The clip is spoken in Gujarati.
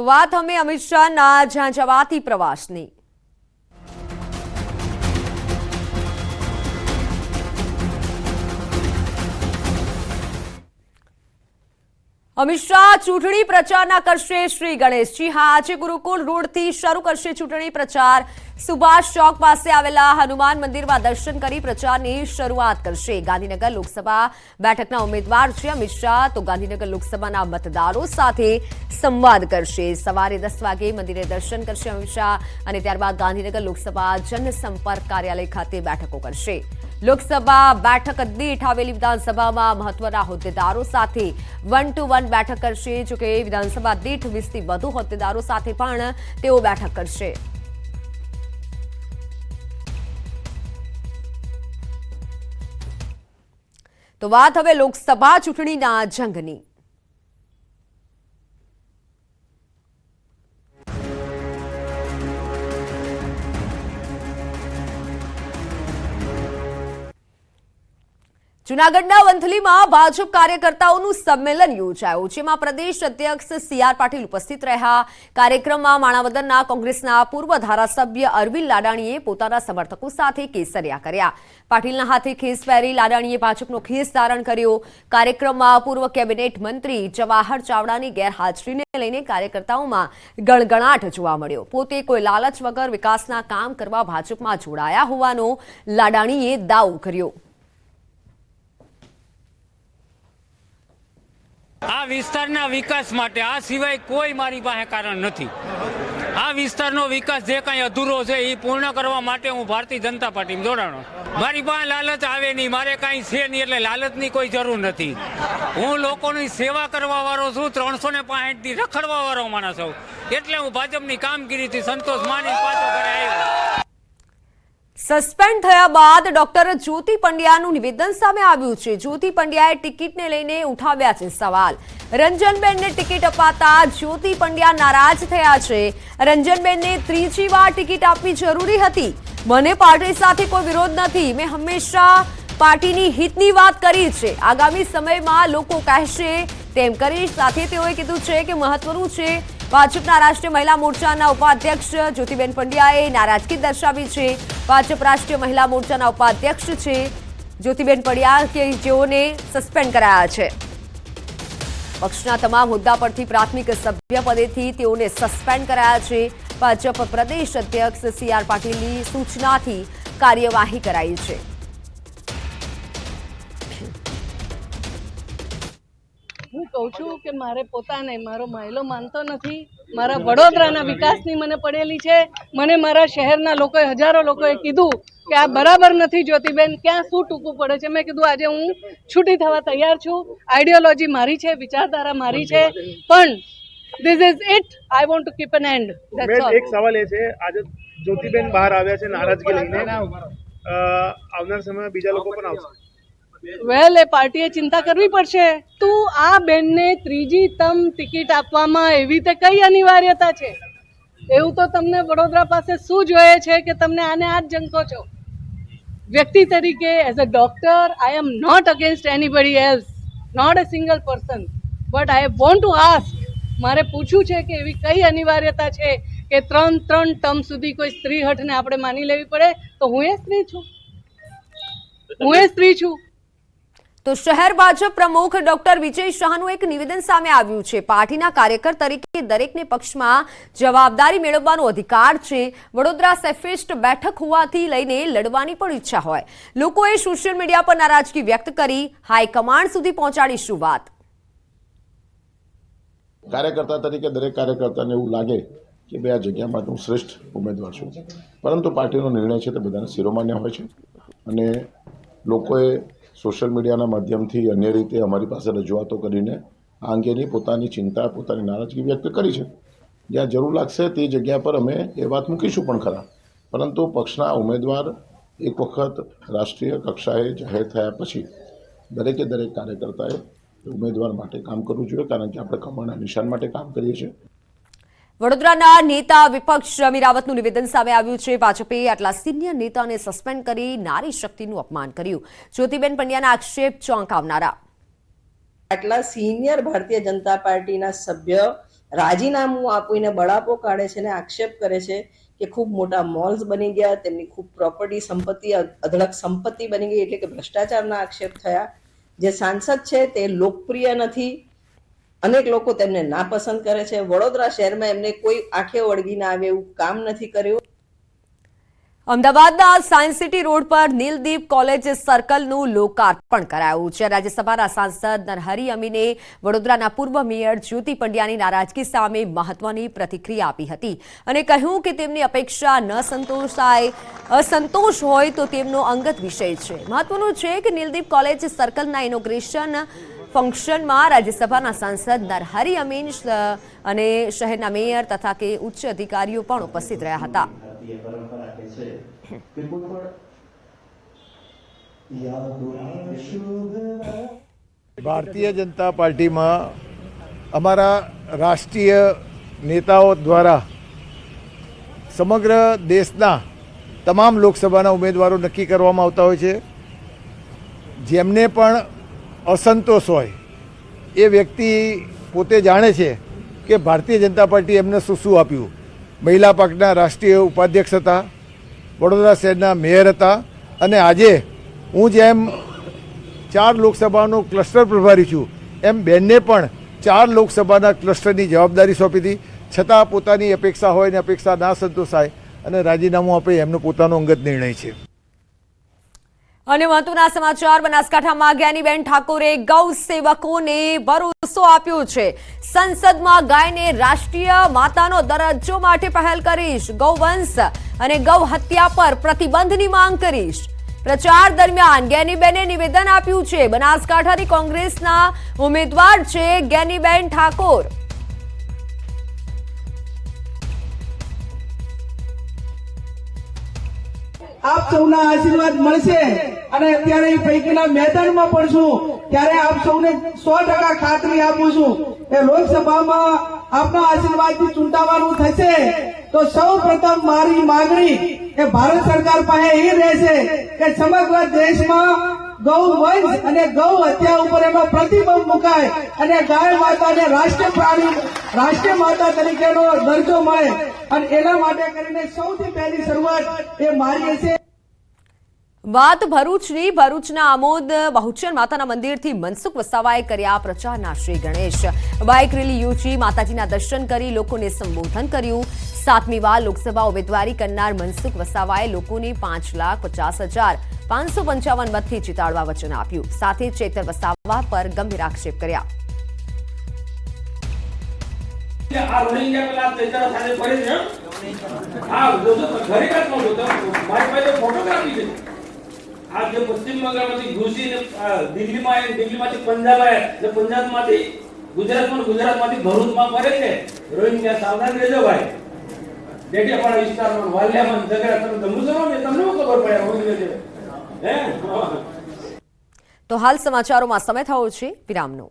તો વાત અમે અમિત શાહના જ્યાં જવાથી પ્રવાસની. અમિત શાહ ચૂંટણી પ્રચારના કરશે શ્રી ગણેશજી હા, આજે ગુરુકુળ રોડથી શરૂ કરશે ચૂંટણી પ્રચાર. સુભાષ ચોક પાસે આવેલા હનુમાન મંદિરમાં દર્શન કરી પ્રચારની શરૂઆત કરશે. ગાંધીનગર લોકસભા બેઠકના ઉમેદવાર છે અમિત શાહ. તો ગાંધીનગર લોકસભાના મતદારો સાથે સંવાદ કરશે. સવારે દસ વાગે મંદિરે દર્શન કરશે અમિત શાહ અને ત્યારબાદ ગાંધીનગર લોકસભા જનસંપર્ક કાર્યાલય ખાતે બેઠકો કરશે. લોકસભા બેઠક દીઠ આવેલી વિધાનસભામાં મહત્વના હોદ્દેદારો સાથે વન ટુ વન બેઠક કરશે. જોકે વિધાનસભા દીઠ વીસથી વધુ હોદ્દેદારો સાથે પણ તેઓ બેઠક કરશે. તો વાત હવે લોકસભા ચૂંટણીના જંગની. જૂનાગઢના વંથલીમાં ભાજપ કાર્યકર્તાઓનું સંમેલન યોજાયું, જેમાં પ્રદેશ અધ્યક્ષ સી આર પાટીલ ઉપસ્થિત રહ્યા. કાર્યક્રમમાં માણાવદરના કોંગ્રેસના પૂર્વ ધારાસભ્ય અરવિંદ લાડાણીએ પોતાના સમર્થકો સાથે કેસરિયા કર્યા. પાટીલના હાથે ખેસ પહેરી લાડાણીએ ભાજપનો ખેસ ધારણ કર્યો. કાર્યક્રમમાં પૂર્વ કેબિનેટ મંત્રી જવાહર ચાવડાની ગેરહાજરીને લઈને કાર્યકર્તાઓમાં ગણગણાટ જોવા મળ્યો. પોતે કોઈ લાલચ વગર વિકાસના કામ કરવા ભાજપમાં જોડાયા હોવાનો લાડાણીએ દાવો કર્યો. આ વિસ્તારના વિકાસ માટે આ સિવાય કોઈ મારી પાસે કારણ નથી. આ વિસ્તારનો વિકાસ જે કાંઈ અધૂરો છે એ પૂર્ણ કરવા માટે હું ભારતીય જનતા પાર્ટીમાં જોડાણો. મારી પાસે લાલચ આવે નહીં, મારે કાંઈ છે નહીં એટલે લાલચની કોઈ જરૂર નથી. હું લોકોની સેવા કરવા વાળો છું, ત્રણસો ને પાસઠથી રખડવા વાળો માણસ છું એટલે હું ભાજપની કામગીરીથી સંતોષ માની પાછો ઘરે આવ્યો. સસ્પેન્ડ થયા બાદ ડોક્ટર જ્યોતિ પંડ્યાનું નિવેદન સામે આવ્યું છે. જ્યોતિ પંડ્યાએ ટિકિટને લઈને ઉઠાવ્યા છે સવાલ. રંજનબેનને ટિકિટ અપાતા જ્યોતિ પંડ્યા નારાજ થયા છે. રંજનબેનને ત્રીજી વાર ટિકિટ આપવી જરૂરી હતી. મને પાર્ટી સાથે કોઈ વિરોધ નથી. મેં હંમેશા પાર્ટીની હિતની વાત કરી છે. આગામી સમયમાં લોકો કહેશે તેમ કરી. સાથે તેઓએ કીધું છે કે મહત્વનું છે ભાજપના રાષ્ટ્રીય મહિલા મોરચાના ઉપાધ્યક્ષ જ્યોતિબેન પંડ્યાએ નારાજગી દર્શાવી છે. ભાજપ રાષ્ટ્રીય મહિલા મોરચાના ઉપાધ્યક્ષ છે જ્યોતિબેન પંડ્યા કે જેઓને સસ્પેન્ડ કરાયા છે. પક્ષના તમામ હોદ્દા પરથી પ્રાથમિક સભ્ય પદેથી તેઓને સસ્પેન્ડ કરાયા છે. ભાજપ પ્રદેશ અધ્યક્ષ સી પાટીલની સૂચનાથી કાર્યવાહી કરાઈ છે. કહું છું કે મારે પોતાને મારો માયલો માનતો નથી. મારા વડોદરાના વિકાસની મને પડેલી છે. મને મારા શહેરના લોકોએ હજારો લોકોએ કીધું કે આ બરાબર નથી જ્યોતિબેન ક્યાં શું ટૂંકું પડે છે? મેં કીધું આજે હું છૂટી થવા તૈયાર છું. આઈડિયોલોજી મારી છે વિચારધારા મારી છે પણ this is it I want to keep an end એક સવાલ એ છે આજે જ્યોતિબેન બહાર આવ્યા છે નારાજગી લઈને. આવનાર સમયમાં બીજા લોકો પણ આવશે. વેલ એ પાર્ટીએ ચિંતા કરવી પડશે. તું આ બેનને ત્રીજી તમ ટિકિટ આપવામાં એવી રીતે કઈ અનિવાર્યતા છે? એવું તો તમને વડોદરા પાસે શું જોઈએ છે કે તમને આને આ જ જંકો છો? વ્યક્તિ તરીકે as a doctor I am not against anybody else not a single person but I want to ask મારે પૂછવું છે કે એવી કઈ અનિવાર્યતા છે કે ત્રણ ત્રણ ટર્મ સુધી કોઈ સ્ત્રી હઠને આપણે માની લેવી પડે? તો હું એ સ્ત્રી છું. હું એ સ્ત્રી છું. તો શહેર ભાજપ પ્રમુખ ડોક્ટર વિજય શાહનું એક નિવેદન સામે આવ્યું છે. પાર્ટીના કાર્યકર તરીકે દરેકને પક્ષમાં જવાબદારી મેળવવાનો અધિકાર છે. વડોદરા સેફેસ્ટ બેઠક હોવાથી લઈને લડવાની પણ ઈચ્છા હોય. લોકોએ સોશિયલ મીડિયા પર નારાજગી વ્યક્ત કરી. હાઈકમાન્ડ સુધી પહોંચાડીશું વાત કાર્યકર્તા તરીકે દરેક કાર્યકર્તાને એવું લાગે કે ભાઈ આ જગ્યા માટે હું શ્રેષ્ઠ ઉમેદવાર છું. પરંતુ પાર્ટીનો નિર્ણય છે તે બધાને શિરોમાન્ય હોય છે. અને લોકોએ સોશિયલ મીડિયાના માધ્યમથી અન્ય રીતે અમારી પાસે રજૂઆતો કરીને આ અંગેની પોતાની ચિંતા, પોતાની નારાજગી વ્યક્ત કરી છે. જ્યાં જરૂર લાગશે તે જગ્યા પર અમે એ વાત મૂકીશું પણ ખરા. પરંતુ પક્ષના ઉમેદવાર એક વખત રાષ્ટ્રીય કક્ષાએ જાહેર થયા પછી દરેકે દરેક કાર્યકર્તાએ ઉમેદવાર માટે કામ કરવું જોઈએ, કારણ કે આપણે કમળના નિશાન માટે કામ કરીએ છીએ. વડોદરાના નેતા વિપક્ષ રમી રાવતનું નિવેદન સામે આવ્યું છે. ભાજપે આટલા સિનિયર નેતાને સસ્પેન્ડ કરી નારી શક્તિનું અપમાન કર્યું. જ્યોતિબેન પંડ્યાના આક્ષેપ ચોંકાવનારા. આટલા સિનિયર ભારતીય જનતા પાર્ટીના સભ્ય રાજીનામું આપીને બળાપો કાઢે છે અને આક્ષેપ કરે છે કે ખૂબ મોટા મોલ્સ બની ગયા, તેમની ખૂબ પ્રોપર્ટી સંપત્તિ અઢળક સંપત્તિ બની ગઈ એટલે કે ભ્રષ્ટાચારના આક્ષેપ થયા. જે સાંસદ છે તે લોકપ્રિય નથી. અનેક લોકો તેમને નાપસંદ કરે છે. વડોદરા શહેરમાં એમને કોઈ આંખે વળગી ના આવે એવું કામ નથી કર્યું. અમદાવાદના સાયન્સ સિટી રોડ પર નીલદીપ કોલેજ સર્કલનું લોકાર્પણ કરાયું છે. રાજ્યસભાના સાંસદ નરહરી અમીને વડોદરાના પૂર્વ મેયર જ્યોતિ પંડ્યાની નારાજગી સામે મહત્વની પ્રતિક્રિયા આપી હતી અને કહ્યું કે તેમની અપેક્ષા ન સંતોષાય, અસંતોષ હોય તો તેમનો અંગત વિષય છે. મહત્વનું છે કે નીલદીપ કોલેજ સર્કલના ઇનોગ્રેશન ફંક્શનમાં રાજ્યસભાના સાંસદ નરહરી અમીન અને શહેરના મેયર તથા કે ઉચ્ચ અધિકારીઓ પણ ઉપસ્થિત રહ્યા હતા. ભારતીય જનતા પાર્ટીમાં અમારા રાષ્ટ્રીય નેતાઓ દ્વારા સમગ્ર દેશના તમામ લોકસભાના ઉમેદવારો નક્કી કરવામાં આવતા હોય છે. જેમને પણ અસંતોષ હોય. એ વ્યક્તિ પોતે જાણે છે કે ભારતીય જનતા પાર્ટી એમને શું શું આપ્યું? મહિલા પક્ષના રાષ્ટ્રીય ઉપાધ્યક્ષ હતા, વડોદરા શહેરના મેયર હતા અને આજે હું જેમ ચાર લોકસભાનો ક્લસ્ટર પ્રભારી છું, એમ બેનને પણ ચાર લોકસભાના ક્લસ્ટરની જવાબદારી સોંપી હતી. છતાં પોતાની અપેક્ષા હોય ને અપેક્ષા ના સંતોષાય અને રાજીનામું આપે એમનો પોતાનો અંગત નિર્ણય છે. અને મહત્વના સમાચાર. બનાસકાંઠામાં જ્ઞાનીબેન ઠાકોરે ગૌ સેવકોને ભરોસો આપ્યો છે. સંસદમાં ગાયને રાષ્ટ્રીય માતાનો દરજ્જો માટે પહેલ કરીશ. ગૌવંશ અને ગૌ હત્યા પર પ્રતિબંધની માંગ કરીશ. પ્રચાર દરમિયાન જ્ઞાનીબેને નિવેદન આપ્યું છે. બનાસકાંઠાની કોંગ્રેસના ઉમેદવાર છે જ્ઞાનીબેન ઠાકોર. આપ સૌના આશીર્વાદ મળશે. અને અત્યારે એ પૈકીના મેદાનમાં પણ છું. ત્યારે આપ સૌને સો ટકા ખાતરી આપું છું કે લોકસભામાં આપના આશીર્વાદથી ચૂંટાવાનું થશે. તો સૌ પ્રથમ મારી માગણી એ ભારત સરકાર પાસે એ રહેશે કે સમગ્ર દેશમાં ગૌ વંશ અને ગૌ હત્યા ઉપર એનો પ્રતિબંધ મુકાય અને ગાય માતાને રાષ્ટ્રીય પ્રાણી રાષ્ટ્રીય માતા તરીકેનો દરજ્જો મળે. અને એના માટે કરીને સૌથી પહેલી શરૂઆત એ મારી હશે વાત ભરૂચની ભરૂચના આમોદ બહુચર માતાના મંદિરથી મનસુખ વસાવાએ કર્યા પ્રચારના શ્રી ગણેશ. બાઇક રેલી યોજી માતાજીના દર્શન કરી લોકોને સંબોધન કર્યું. સાતમી વાર લોકસભા ઉમેદવારી કરનાર મનસુખ વસાવાએ લોકોને પાંચ લાખ પચાસ હજાર પાંચસો પંચાવન મતથી જીતાડવા વચન આપ્યું. સાથે ચેતર વસાવા પર ગંભીર આક્ષેપ કર્યા. રોહિંગ્યા સાવધાન રહેજો ભાઈ. તો હાલ સમાચારોમાં સમય થયો છે. વિરામનો.